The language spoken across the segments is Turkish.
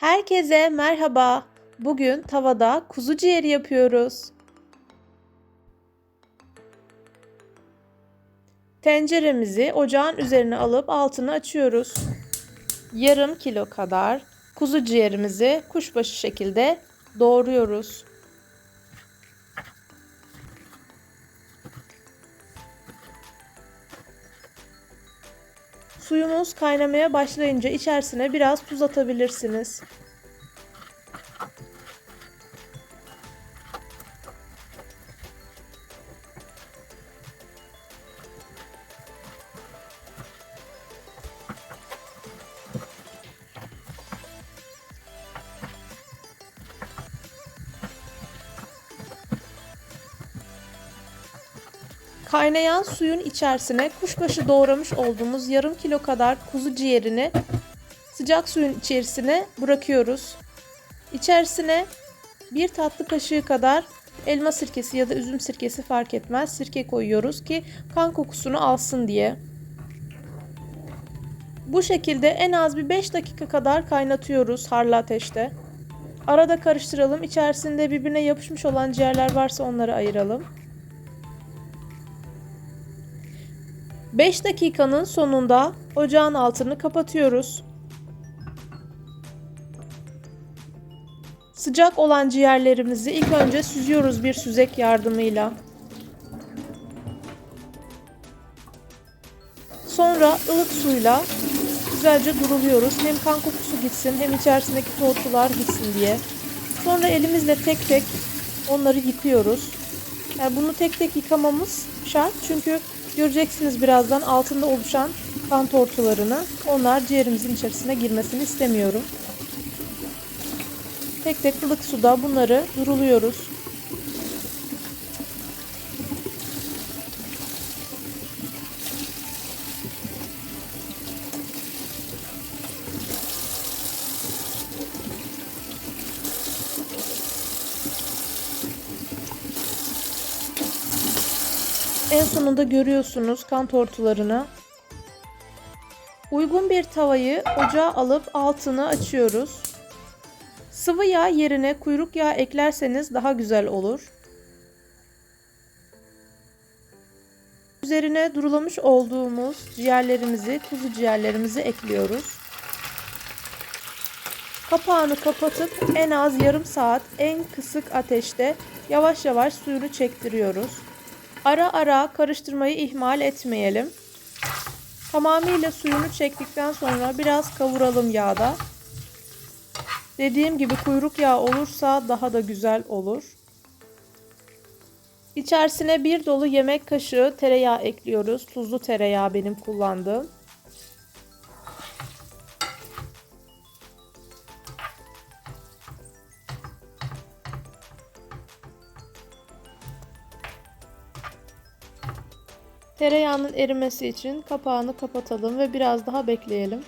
Herkese merhaba. Bugün tavada kuzu ciğeri yapıyoruz. Tenceremizi ocağın üzerine alıp altını açıyoruz. Yarım kilo kadar kuzu ciğerimizi kuşbaşı şekilde doğruyoruz. Suyumuz kaynamaya başlayınca içerisine biraz tuz atabilirsiniz. Kaynayan suyun içerisine kuşbaşı doğramış olduğumuz yarım kilo kadar kuzu ciğerini sıcak suyun içerisine bırakıyoruz. İçerisine bir tatlı kaşığı kadar elma sirkesi ya da üzüm sirkesi fark etmez sirke koyuyoruz ki kan kokusunu alsın diye. Bu şekilde en az bir 5 dakika kadar kaynatıyoruz harlı ateşte. Arada karıştıralım. İçerisinde birbirine yapışmış olan ciğerler varsa onları ayıralım. 5 dakikanın sonunda ocağın altını kapatıyoruz. Sıcak olan ciğerlerimizi ilk önce süzüyoruz bir süzek yardımıyla. Sonra ılık suyla güzelce duruluyoruz. Hem kan kokusu gitsin hem içerisindeki tortular gitsin diye. Sonra elimizle tek tek onları yıkıyoruz. Yani bunu tek tek yıkamamız şart çünkü Göreceksiniz birazdan altında oluşan kan tortularını. Onlar ciğerimizin içerisine girmesini istemiyorum. Tek tek ılık suda bunları duruluyoruz. En sonunda görüyorsunuz kan tortularını. Uygun bir tavayı ocağa alıp altını açıyoruz. Sıvı yağ yerine kuyruk yağı eklerseniz daha güzel olur. Üzerine durulamış olduğumuz ciğerlerimizi, kuzu ciğerlerimizi ekliyoruz. Kapağını kapatıp en az yarım saat en kısık ateşte yavaş yavaş suyunu çektiriyoruz. Ara ara karıştırmayı ihmal etmeyelim. Tamamıyla suyunu çektikten sonra biraz kavuralım yağda. Dediğim gibi kuyruk yağı olursa daha da güzel olur. İçerisine bir dolu yemek kaşığı tereyağı ekliyoruz. Tuzlu tereyağı benim kullandığım. Tereyağının erimesi için kapağını kapatalım ve biraz daha bekleyelim.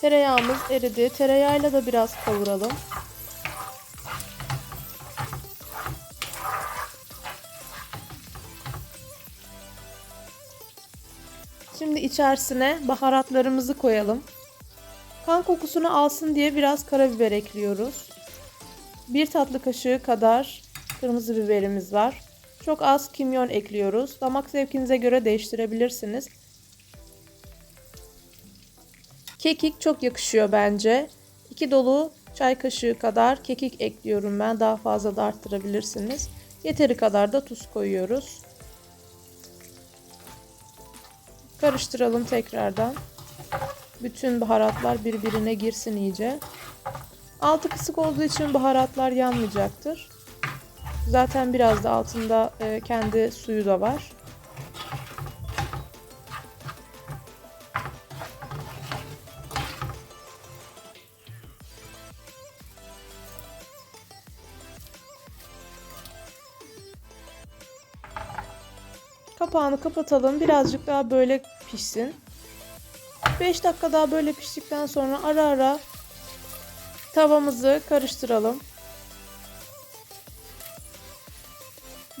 Tereyağımız eridi. Tereyağıyla da biraz kavuralım. Şimdi içerisine baharatlarımızı koyalım. Kan kokusunu alsın diye biraz karabiber ekliyoruz. 1 tatlı kaşığı kadar kırmızı biberimiz var. Çok az kimyon ekliyoruz. Damak zevkinize göre değiştirebilirsiniz. Kekik çok yakışıyor bence. 2 dolu çay kaşığı kadar kekik ekliyorum ben. Daha fazla da arttırabilirsiniz. Yeteri kadar da tuz koyuyoruz. Karıştıralım tekrardan. Bütün baharatlar birbirine girsin iyice. Altı kısık olduğu için baharatlar yanmayacaktır. Zaten biraz da altında e, kendi suyu da var. Kapağını kapatalım. Birazcık daha böyle pişsin. 5 dakika daha böyle piştikten sonra ara ara Tavamızı karıştıralım.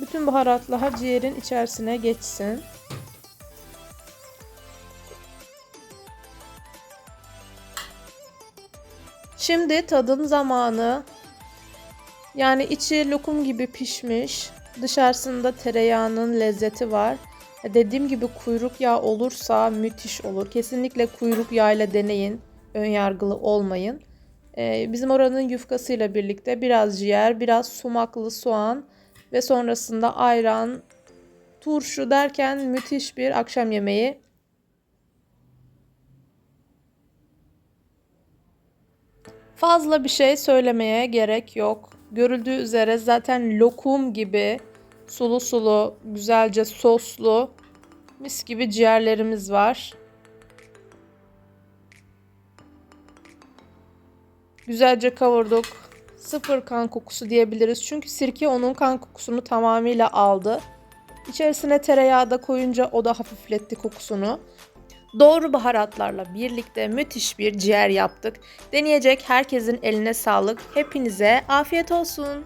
Bütün baharatlar ciğerin içerisine geçsin. Şimdi tadım zamanı. Yani içi lokum gibi pişmiş. Dışarısında tereyağının lezzeti var. Dediğim gibi kuyruk yağı olursa müthiş olur. Kesinlikle kuyruk yağıyla deneyin. Önyargılı olmayın. Ee, bizim oranın yufkasıyla birlikte biraz ciğer, biraz sumaklı soğan ve sonrasında ayran, turşu derken müthiş bir akşam yemeği. Fazla bir şey söylemeye gerek yok. Görüldüğü üzere zaten lokum gibi sulu sulu, güzelce soslu, mis gibi ciğerlerimiz var. Güzelce kavurduk. Sıfır kan kokusu diyebiliriz. Çünkü sirke onun kan kokusunu tamamıyla aldı. İçerisine tereyağı da koyunca o da hafifletti kokusunu. Doğru baharatlarla birlikte müthiş bir ciğer yaptık. Deneyecek herkesin eline sağlık. Hepinize afiyet olsun.